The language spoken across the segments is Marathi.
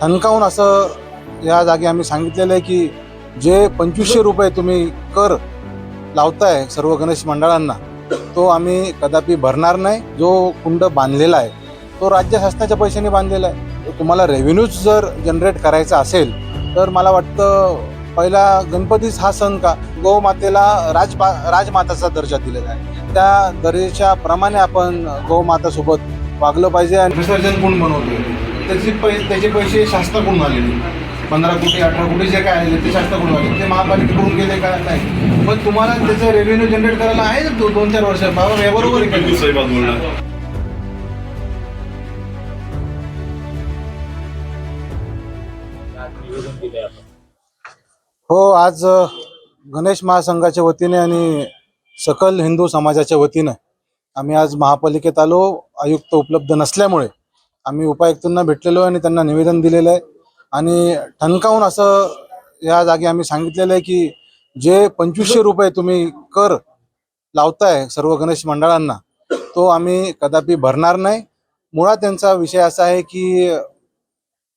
ठणकावून असं या जागी आम्ही सांगितलेलं आहे की जे पंचवीसशे रुपये तुम्ही कर लावताय सर्व गणेश मंडळांना तो आम्ही कदापि भरणार नाही. जो कुंड बांधलेला आहे तो राज्य शासनाच्या पैशाने बांधलेला आहे. तुम्हाला रेव्हेन्यूज जर जनरेट करायचा असेल तर मला वाटतं पहिला गणपतीच हा सण का? गोमातेला राजपा राजमाताचा दर्जा दिलेला आहे. त्या दर्जाच्या प्रमाणे आपण गोमातासोबत वागलं पाहिजे आणि विसर्जन कोण बनवतो त्याचे पै त्याचे पैसे शासनाकडून आलेले. पंधरा कोटी अठरा कोटी जे काय आलेले ते शासनाकडून आले ते महापालिकेकडून गेले काय नाही. पण तुम्हाला त्याचं रेव्हेन्यू जनरेट करायला आहे दोन चार वर्ष बाबा हे बरोबर आहे का? सही बात बोल रहे हैं हो आज गणेश महासंघाच्या वतीने आणि सकल हिंदू समाजाच्या वतीनं आम्ही आज महापालिकेत आलो. आयुक्त उपलब्ध नसल्यामुळे आम्ही उपायुक्तांना भेटलेलो आहे आणि त्यांना निवेदन दिलेलं आहे. आणि ठणकावून असं या जागी आम्ही सांगितलेलं आहे की जे पंचवीसशे रुपये तुम्ही कर लावताय सर्व गणेश मंडळांना तो आम्ही कदापि भरणार नाही. मुळात त्यांचा विषय असा आहे की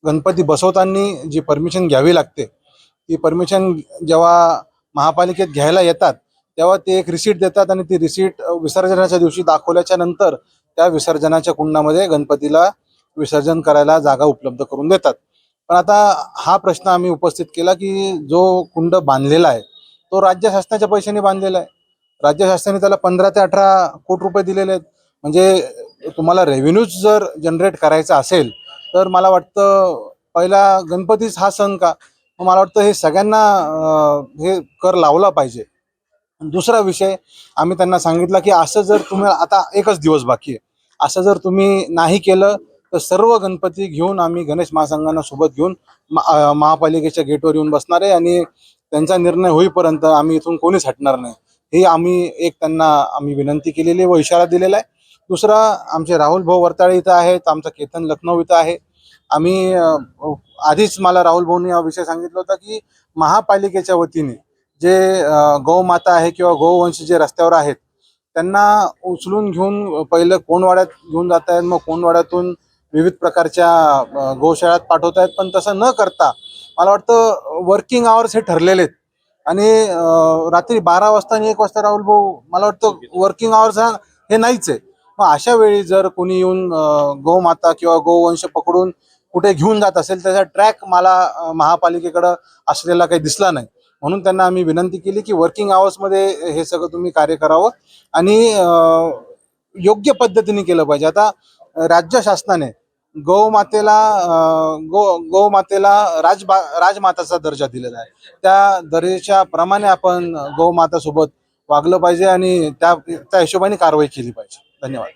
गणपती बसवताना जी परमिशन घ्यावी लागते ती परमिशन जेव्हा महापालिकेत घ्यायला येतात तेव्हा ते एक रिसीट देतात आणि ती रिसीट विसर्जनाच्या दिवशी दाखवल्याच्या नंतर त्या विसर्जनाच्या कुंडामध्ये गणपतीला विसर्जन करायला जागा उपलब्ध करून देतात. पण आता हा प्रश्न आम्ही उपस्थित केला की जो कुंड बांधलेला आहे तो राज्य शासनाच्या पैशाने बांधलेला आहे. राज्य शासनाने त्याला पंधरा ते अठरा कोटी रुपये दिलेले आहेत. म्हणजे तुम्हाला रेव्हेन्यूज जर जनरेट करायचा असेल तर मला वाटतं पहिला गणपतीच हा सण का? मग मला वाटतं हे सगळ्यांना हे कर लावला पाहिजे. दुसरा विषय आम्ही त्यांना सांगितला की असं जर तुम्ही आता एकच दिवस बाकी आहे. असं जर तुम्ही नाही केलं तर सर्व गणपती घेऊन आम्ही गणेश महासंघांना सोबत घेऊन महापालिकेच्या गेटवर येऊन बसणार आहे आणि त्यांचा निर्णय होईपर्यंत आम्ही इथून कोणीच हटणार नाही. हे आम्ही एक त्यांना आम्ही विनंती केलेली आहे व इशारा दिलेला आहे. दुसरा आमचे राहुल भाऊ वरताळे इथं आहेत आमचं केतन लखनौ इथं आहे. आम्ही आधीच मला राहुल भाऊनी हा विषय सांगितला होता की महापालिकेच्या वतीने जे गौमाता आहे किंवा गौवंश जे रस्त्यावर आहेत त्यांना उचलून घेऊन पहिलं कोणवाड्यात घेऊन जात आहेत मग कोणवाड्यातून विविध प्रकारच्या गोशाळात पाठवत आहेत पण तसं न करता मला वाटतं वर्किंग आवर्स हे ठरलेले आहेत. आणि रात्री बारा वाजता आणि एक वाजता राहुल भाऊ मला वाटतं वर्किंग आवर्स हा हे नाहीच आहे. मग अशा वेळी जर कोणी येऊन गोमाता किंवा गोवंश पकडून कुठे घेऊन जात असेल त्याचा ट्रॅक मला महापालिकेकडं असलेला काही दिसला नाही. म्हणून त्यांना आम्ही विनंती केली की वर्किंग आवर्समध्ये हे सगळं तुम्ही कार्य करावं आणि योग्य पद्धतीने केलं पाहिजे. आता राज्य शासनाने गौमातेला गो गौमातेला राजबा राजमाताचा दर्जा दिलेला आहे. त्या दर्जाच्या प्रमाणे आपण गौमातासोबत वागलं पाहिजे आणि त्या त्या हिशोबाने कारवाई केली पाहिजे. धन्यवाद.